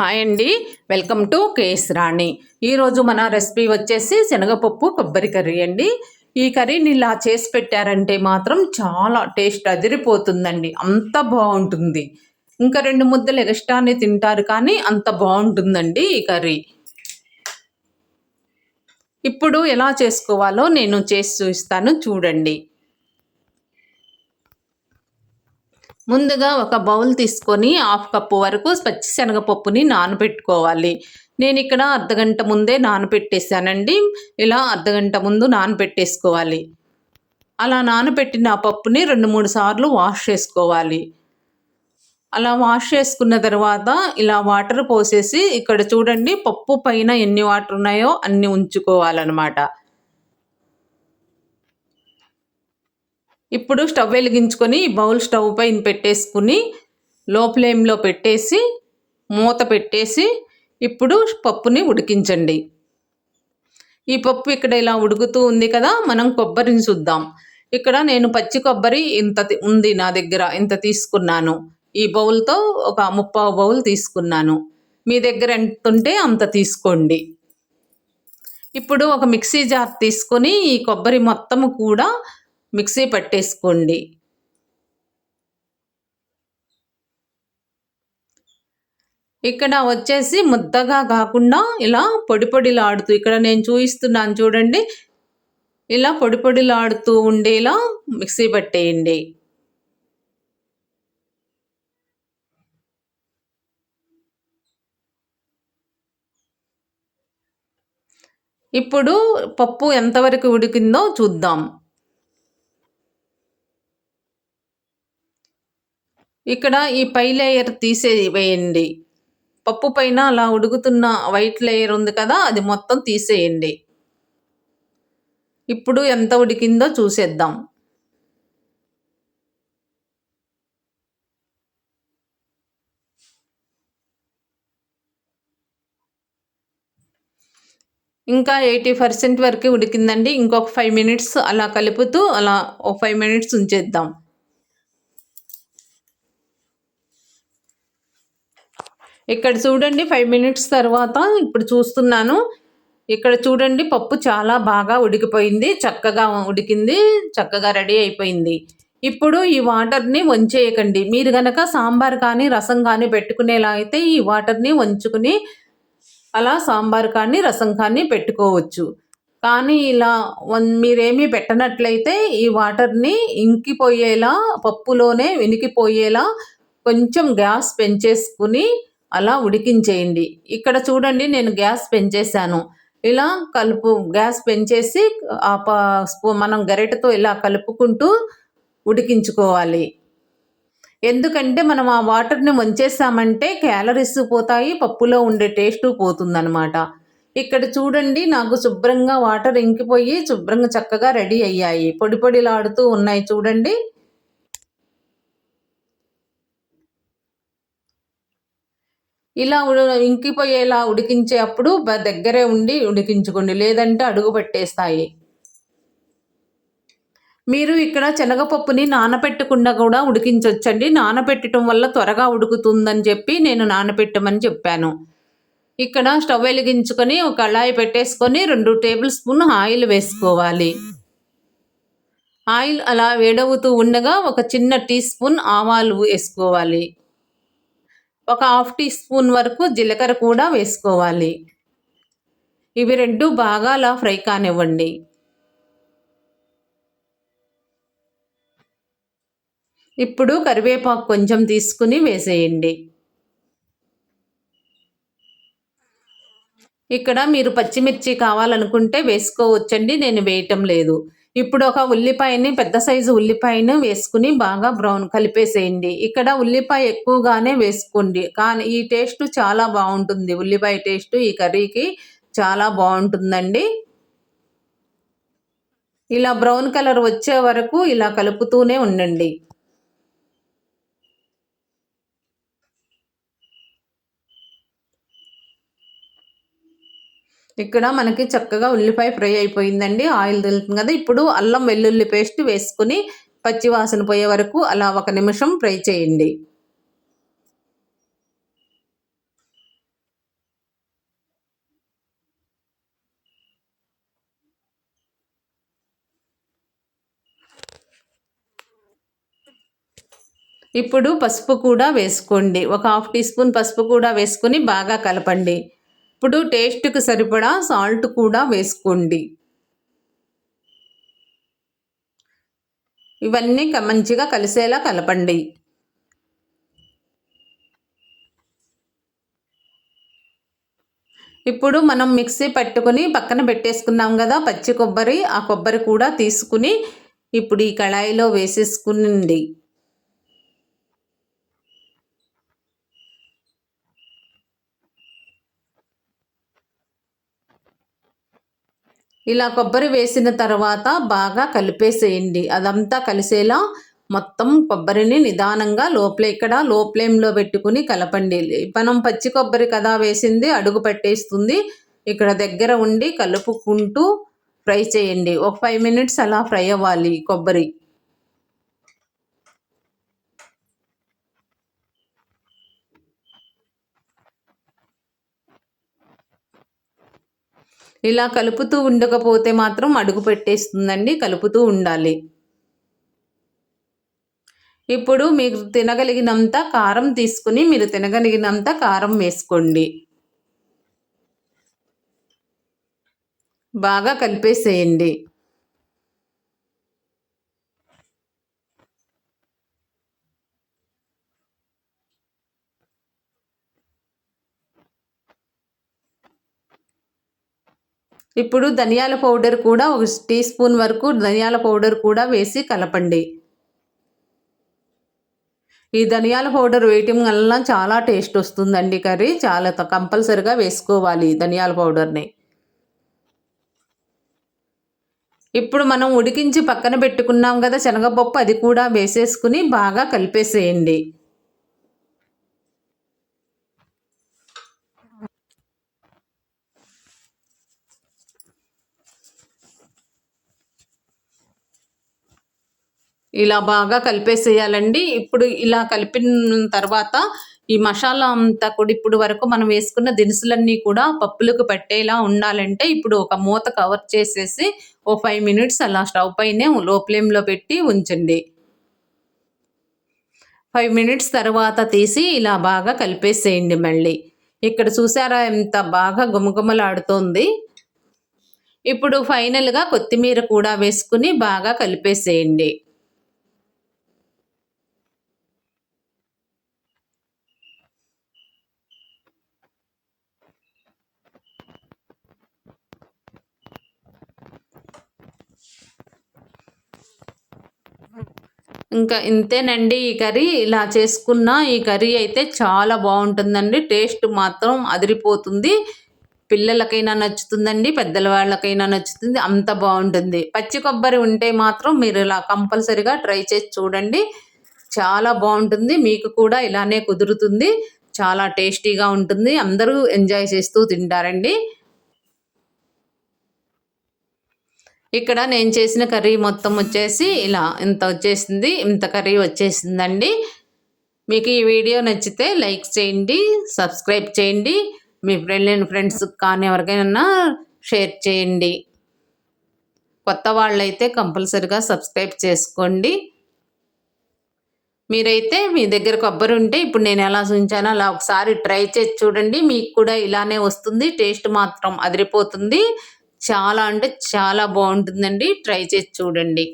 Hi అండి. Welcome to KS Rani. ఈరోజు మన రెసిపీ వచ్చేసి శనగపప్పు కొబ్బరి కర్రీ అండి. ఈ కర్రీని ఇలా చేసి పెట్టారంటే మాత్రం చాలా టేస్ట్ అదిరిపోతుందండి. అంత బాగుంటుంది. ఇంకా రెండు ముద్దలు ఎగస్ట్రానే తింటారు కానీ అంత బాగుంటుందండి ఈ కర్రీ. ఇప్పుడు ఎలా చేసుకోవాలో నేను చేసి చూపిస్తాను. చూడండి. ముందుగా ఒక బౌల్ తీసుకొని హాఫ్ కప్పు వరకు పచ్చి శనగపప్పుని నానబెట్టుకోవాలి. నేను ఇక్కడ అర్ధగంట ముందే నానబెట్టేసానండి ఇలా అర్ధగంట ముందు నానబెట్టేసుకోవాలి. అలా నానబెట్టిన ఆ పప్పుని రెండు మూడు సార్లు వాష్ చేసుకోవాలి. అలా వాష్ చేసుకున్న తర్వాత ఇలా వాటర్ పోసేసి ఇక్కడ చూడండి పప్పు పైన ఎన్ని వాటర్ ఉన్నాయో అన్ని ఉంచుకోవాలన్నమాట. ఇప్పుడు స్టవ్ వెలిగించుకొని బౌల్ స్టవ్ పైన పెట్టేసుకుని లో ఫ్లేమ్లో పెట్టేసి మూత పెట్టేసి ఇప్పుడు పప్పుని ఉడికించండి. ఈ పప్పు ఇక్కడ ఇలా ఉడుకుతూ ఉంది కదా మనం కొబ్బరిని చూద్దాం. ఇక్కడ నేను పచ్చి కొబ్బరి ఇంత ఉంది నా దగ్గర ఇంత తీసుకున్నాను. ఈ బౌల్తో ఒక ముప్పావు బౌల్ తీసుకున్నాను. మీ దగ్గర ఎంత ఉంటే అంత తీసుకోండి. ఇప్పుడు ఒక మిక్సీ జార్ తీసుకొని ఈ కొబ్బరి మొత్తము కూడా మిక్సీ పట్టేసుకోండి. ఇక్కడ వచ్చేసి ముద్దగా కాకుండా ఇలా పొడి పొడిలాడుతూ ఇక్కడ నేను చూపిస్తున్నాను చూడండి. ఇలా పొడి పొడిలాడుతూ ఉండేలా మిక్సీ పట్టేయండి. ఇప్పుడు పప్పు ఎంతవరకు ఉడికిందో చూద్దాం. ఇక్కడ ఈ పై లేయర్ తీసేవేయండి పప్పు పైన అలా ఉడుకుతున్న వైట్ లేయర్ ఉంది కదా అది మొత్తం తీసేయండి. ఇప్పుడు ఎంత ఉడికిందో చూసేద్దాం. ఇంకా ఎయిటీ పర్సెంట్ వరకు ఉడికిందండి. ఇంకొక ఫైవ్ మినిట్స్ అలా కలుపుతూ అలా ఒక ఫైవ్ మినిట్స్ ఉంచేద్దాం. ఇక్కడ చూడండి ఫైవ్ మినిట్స్ తర్వాత ఇప్పుడు చూస్తున్నాను. ఇక్కడ చూడండి పప్పు చాలా బాగా ఉడికిపోయింది చక్కగా ఉడికింది చక్కగా రెడీ అయిపోయింది. ఇప్పుడు ఈ వాటర్ని వంచేయకండి. మీరు గనక సాంబార్ కానీ రసం కానీ పెట్టుకునేలా అయితే ఈ వాటర్ని వంచుకుని అలా సాంబార్ కానీ రసం కానీ పెట్టుకోవచ్చు. కానీ ఇలా మీరేమీ పెట్టనట్లయితే ఈ వాటర్ని ఇంకిపోయేలా పప్పులోనే వినికిపోయేలా కొంచెం గ్యాస్ పెంచేసుకుని అలా ఉడికించేయండి. ఇక్కడ చూడండి నేను గ్యాస్ పెంచేశాను. ఇలా కలుపు గ్యాస్ పెంచేసి మనం గరిటతో ఇలా కలుపుకుంటూ ఉడికించుకోవాలి. ఎందుకంటే మనం ఆ వాటర్ని వంచేసామంటే క్యాలరీస్ పోతాయి పప్పులో ఉండే టేస్ట్ పోతుందనమాట ఇక్కడ చూడండి నాకు శుభ్రంగా వాటర్ ఇంకిపోయి శుభ్రంగా చక్కగా రెడీ అయ్యాయి. పొడి పొడిలాడుతూ ఉన్నాయి చూడండి. ఇలా ఇంకిపోయేలా ఉడికించే అప్పుడు దగ్గరే ఉండి ఉడికించుకోండి. లేదంటే అడుగు పెట్టేస్తాయి. మీరు ఇక్కడ శనగపప్పుని నానపెట్టకుండా కూడా ఉడికించవచ్చండి నానపెట్టడం వల్ల త్వరగా ఉడుకుతుందని చెప్పి నేను నానపెట్టమని చెప్పాను. ఇక్కడ స్టవ్ వెలిగించుకొని ఒక కళాయి పెట్టేసుకొని రెండు టేబుల్ స్పూన్ ఆయిల్ వేసుకోవాలి. ఆయిల్ అలా వేడవుతూ ఉండగా ఒక చిన్న టీ స్పూన్ ఆవాలు వేసుకోవాలి. ఒక హాఫ్ టీ స్పూన్ వరకు జీలకర్ర కూడా వేసుకోవాలి. ఇవి రెండు బాగా అలా ఫ్రై కానివ్వండి. ఇప్పుడు కరివేపాకు కొంచెం తీసుకుని వేసేయండి. ఇక్కడ మీరు పచ్చిమిర్చి కావాలనుకుంటే వేసుకోవచ్చండి నేను వేయటం లేదు. ఇప్పుడు ఒక ఉల్లిపాయని పెద్ద సైజు ఉల్లిపాయను వేసుకుని బాగా బ్రౌన్ కలిపేసేయండి. ఇక్కడ ఉల్లిపాయ ఎక్కువగానే వేసుకోండి. కానీ ఈ టేస్ట్ చాలా బాగుంటుంది. ఉల్లిపాయ టేస్ట్ ఈ కర్రీకి చాలా బాగుంటుందండి. ఇలా బ్రౌన్ కలర్ వచ్చే వరకు ఇలా కలుపుతూనే ఉండండి. ఇక్కడ మనకి చక్కగా ఉల్లిపాయ ఫ్రై అయిపోయిందండి. ఆయిల్ తెలుతుంది కదా ఇప్పుడు అల్లం వెల్లుల్లి పేస్ట్ వేసుకుని పచ్చివాసన పోయే వరకు అలా ఒక నిమిషం ఫ్రై చేయండి. ఇప్పుడు పసుపు కూడా వేసుకోండి. ఒక హాఫ్ టీ స్పూన్ పసుపు కూడా వేసుకుని బాగా కలపండి. ఇప్పుడు టేస్ట్కి సరిపడా సాల్ట్ కూడా వేసుకోండి. ఇవన్నీ మంచిగా కలిసేలా కలపండి. ఇప్పుడు మనం మిక్సీ పట్టుకుని పక్కన పెట్టేసుకున్నాం కదా పచ్చి కొబ్బరి ఆ కొబ్బరి కూడా తీసుకుని ఇప్పుడు ఈ కళాయిలో వేసేసుకునండి. ఇలా కొబ్బరి వేసిన తర్వాత బాగా కలిపేసేయండి. అదంతా కలిసేలా మొత్తం కొబ్బరిని నిదానంగా లోపల ఇక్కడ లో ఫ్లేమ్లో పెట్టుకుని కలపండి. మనం పచ్చి కొబ్బరి కదా వేసింది అడుగు పట్టేస్తుంది. ఇక్కడ దగ్గర ఉండి కలుపుకుంటూ ఫ్రై చేయండి. ఒక ఫైవ్ మినిట్స్ అలా ఫ్రై అవ్వాలి కొబ్బరి. ఇలా కలుపుతూ ఉండకపోతే మాత్రం అడుగు పెట్టేస్తుందండి కలుపుతూ ఉండాలి. ఇప్పుడు మీరు తినగలిగినంత కారం తీసుకుని మీరు తినగలిగినంత కారం వేసుకోండి. బాగా కలిపేసేయండి. ఇప్పుడు ధనియాల పౌడర్ కూడా ఒక టీ స్పూన్ వరకు ధనియాల పౌడర్ కూడా వేసి కలపండి. ఈ ధనియాల పౌడర్ వేయటం వల్ల చాలా టేస్ట్ వస్తుందండి కర్రీ. చాలా కంపల్సరిగా వేసుకోవాలి ధనియాల పౌడర్ని. ఇప్పుడు మనం ఉడికించి పక్కన పెట్టుకున్నాం కదా శనగపప్పు అది కూడా వేసేసుకుని బాగా కలిపేసేయండి. ఇలా బాగా కలిపేసేయాలండి. ఇప్పుడు ఇలా కలిపిన తర్వాత ఈ మసాలా అంతా కూడా ఇప్పుడు వరకు మనం వేసుకున్న దినుసులన్నీ కూడా పప్పులకు పట్టేలా ఉండాలంటే ఇప్పుడు ఒక మూత కవర్ చేసేసి ఓ ఫైవ్ మినిట్స్ అలా స్టవ్ పైనే లో ఫ్లేమ్లో పెట్టి ఉంచండి. ఫైవ్ మినిట్స్ తర్వాత తీసి ఇలా బాగా కలిపేసేయండి మళ్ళీ. ఇక్కడ చూసారా ఎంత బాగా గుమగుమలాడుతోంది ఇప్పుడు ఫైనల్గా కొత్తిమీర కూడా వేసుకుని బాగా కలిపేసేయండి. ఇంకా ఇంతేనండి ఈ కర్రీ. ఇలా చేసుకున్న ఈ కర్రీ అయితే చాలా బాగుంటుందండి. టేస్ట్ మాత్రం అదిరిపోతుంది. పిల్లలకైనా నచ్చుతుందండి పెద్దల వాళ్ళకైనా నచ్చుతుంది. అంత బాగుంటుంది. పచ్చి కొబ్బరి ఉంటే మాత్రం మీరు ఇలా కంపల్సరిగా ట్రై చేసి చూడండి. చాలా బాగుంటుంది. మీకు కూడా ఇలానే కుదురుతుంది. చాలా టేస్టీగా ఉంటుంది. అందరూ ఎంజాయ్ చేస్తూ తింటారండి. ఇక్కడ నేను చేసిన కర్రీ మొత్తం వచ్చేసి ఇలా ఇంత వచ్చేసింది ఇంత కర్రీ వచ్చేసిందండి. మీకు ఈ వీడియో నచ్చితే లైక్ చేయండి సబ్స్క్రైబ్ చేయండి మీ ఫ్రెండ్ ఫ్రెండ్స్ కానీ ఎవరికైనా షేర్ చేయండి. కొత్త వాళ్ళైతే కంపల్సరిగా సబ్స్క్రైబ్ చేసుకోండి. మీరైతే మీ దగ్గర కొబ్బరి ఉంటే ఇప్పుడు నేను ఎలా ఉంచానో అలా ఒకసారి ట్రై చేసి చూడండి. మీకు కూడా ఇలానే వస్తుంది టేస్ట్ మాత్రం అదిరిపోతుంది. చాలా అంటే చాలా బాగుంటుందండి. ట్రై చేసి చూడండి.